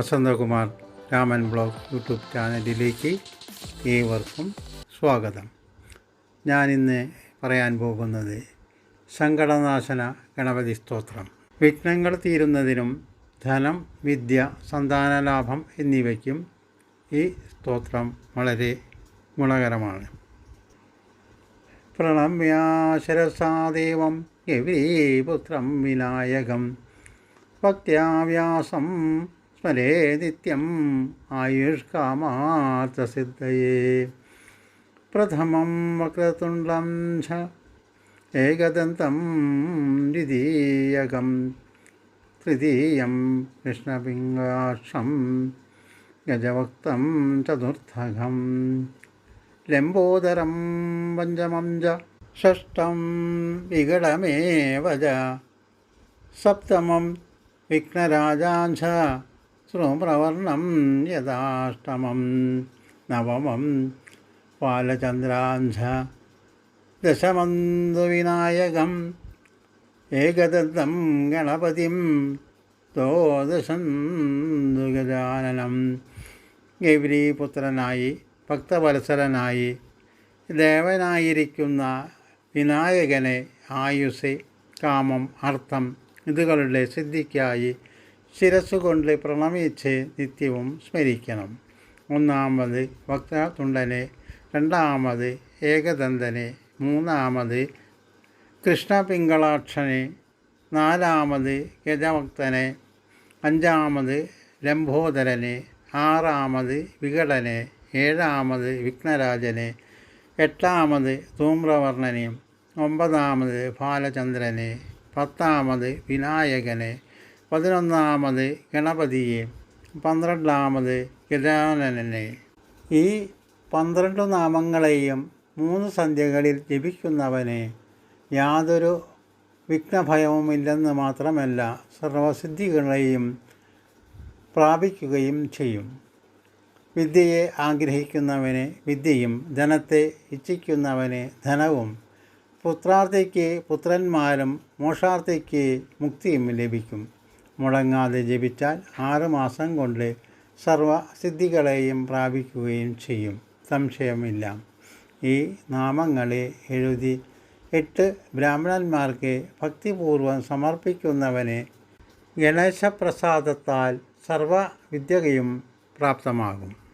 Vasanthakumar Raman blog YouTube ചാനലിലേക്ക് ഏവർക്കും സ്വാഗതം. ഞാനിന്ന് പറയാൻ പോകുന്നത് സങ്കടനാശന ഗണപതി സ്തോത്രം. വിഘ്നങ്ങൾ തീരുന്നതിനും ധനം വിദ്യ സന്താനലാഭം എന്നിവയ്ക്കും ഈ സ്തോത്രം വളരെ ഗുണകരമാണ്. പ്രണമ്യാശരസാദേവം പുത്രം വിനായകം ഭക്ത്യാവ്യാസം സ്മരേ നിത്യം ആയുഷ്കാമാർത്ഥസിദ്ധയേ പ്രഥമം വക്രതുണ്ടം ഛ ഏകദന്തം ദ്വിതീയകം. തൃതീയം കൃഷ്ണപിംഗാക്ഷം ഗജവക്തം ചതുർത്ഥകം. ലംബോദരം പഞ്ചമം ജ ഷഷ്ടം വികടമേവ സപ്തമം വിഘ്നരാജാഞ്ച സ്രോപ്രവർണം യഥാഷ്ടമം നവമം പാലചന്ദ്രാംശ ദശമന്തു വിനായകം ഏകദത്തം ഗണപതിം ദ്വാദശന്തു ഗജാനനം ഗൗരീപുത്രനായി ഭക്തവത്സരനായി ദേവനായിരിക്കുന്ന വിനായകനെ ആയുസ് കാമം അർത്ഥം ഇതുകളുടെ സിദ്ധിക്കായി ശിരസ്സുകൊണ്ട് പ്രണമിച്ച് നിത്യവും സ്മരിക്കണം. ഒന്നാമത് വക്രതുണ്ടനെ രണ്ടാമത് ഏകദന്തനെ മൂന്നാമത് കൃഷ്ണപിംഗളാക്ഷനെ നാലാമത് ഗജഭക്തനെ അഞ്ചാമത് ലംബോദരനെ ആറാമത് വികടനെ ഏഴാമത് വിഘ്നരാജനെ എട്ടാമത് ധൂമ്രവർണനെ ഒമ്പതാമത് ബാലചന്ദ്രനെ പത്താമത് വിനായകനെ പതിനൊന്നാമത് ഗണപതിയെ പന്ത്രണ്ടാമത് ഗജാനനെ ഈ പന്ത്രണ്ട് നാമങ്ങളെയും മൂന്ന് സന്ധ്യകളിൽ ജപിക്കുന്നവനെ യാതൊരു വിഘ്നഭയവുമില്ലെന്ന് മാത്രമല്ല സർവസിദ്ധികളെയും പ്രാപിക്കുകയും ചെയ്യും. വിദ്യയെ ആഗ്രഹിക്കുന്നവന് വിദ്യയും ധനത്തെ ഇച്ഛിക്കുന്നവന് ധനവും പുത്രാർത്ഥിക്ക് പുത്രന്മാരും മോക്ഷാർത്ഥിക്ക് മുക്തിയും ലഭിക്കും. മുടങ്ങാതെ ജപിച്ചാൽ ആറുമാസം കൊണ്ട് സർവസിദ്ധികളെയും പ്രാപിക്കുകയും ചെയ്യും. സംശയമില്ല. ഈ നാമങ്ങളെ എഴുതി എട്ട് ബ്രാഹ്മണന്മാർക്ക് ഭക്തിപൂർവം സമർപ്പിക്കുന്നവനെ ഗണേശപ്രസാദത്താൽ സർവവിദ്യകയും പ്രാപ്തമാകും.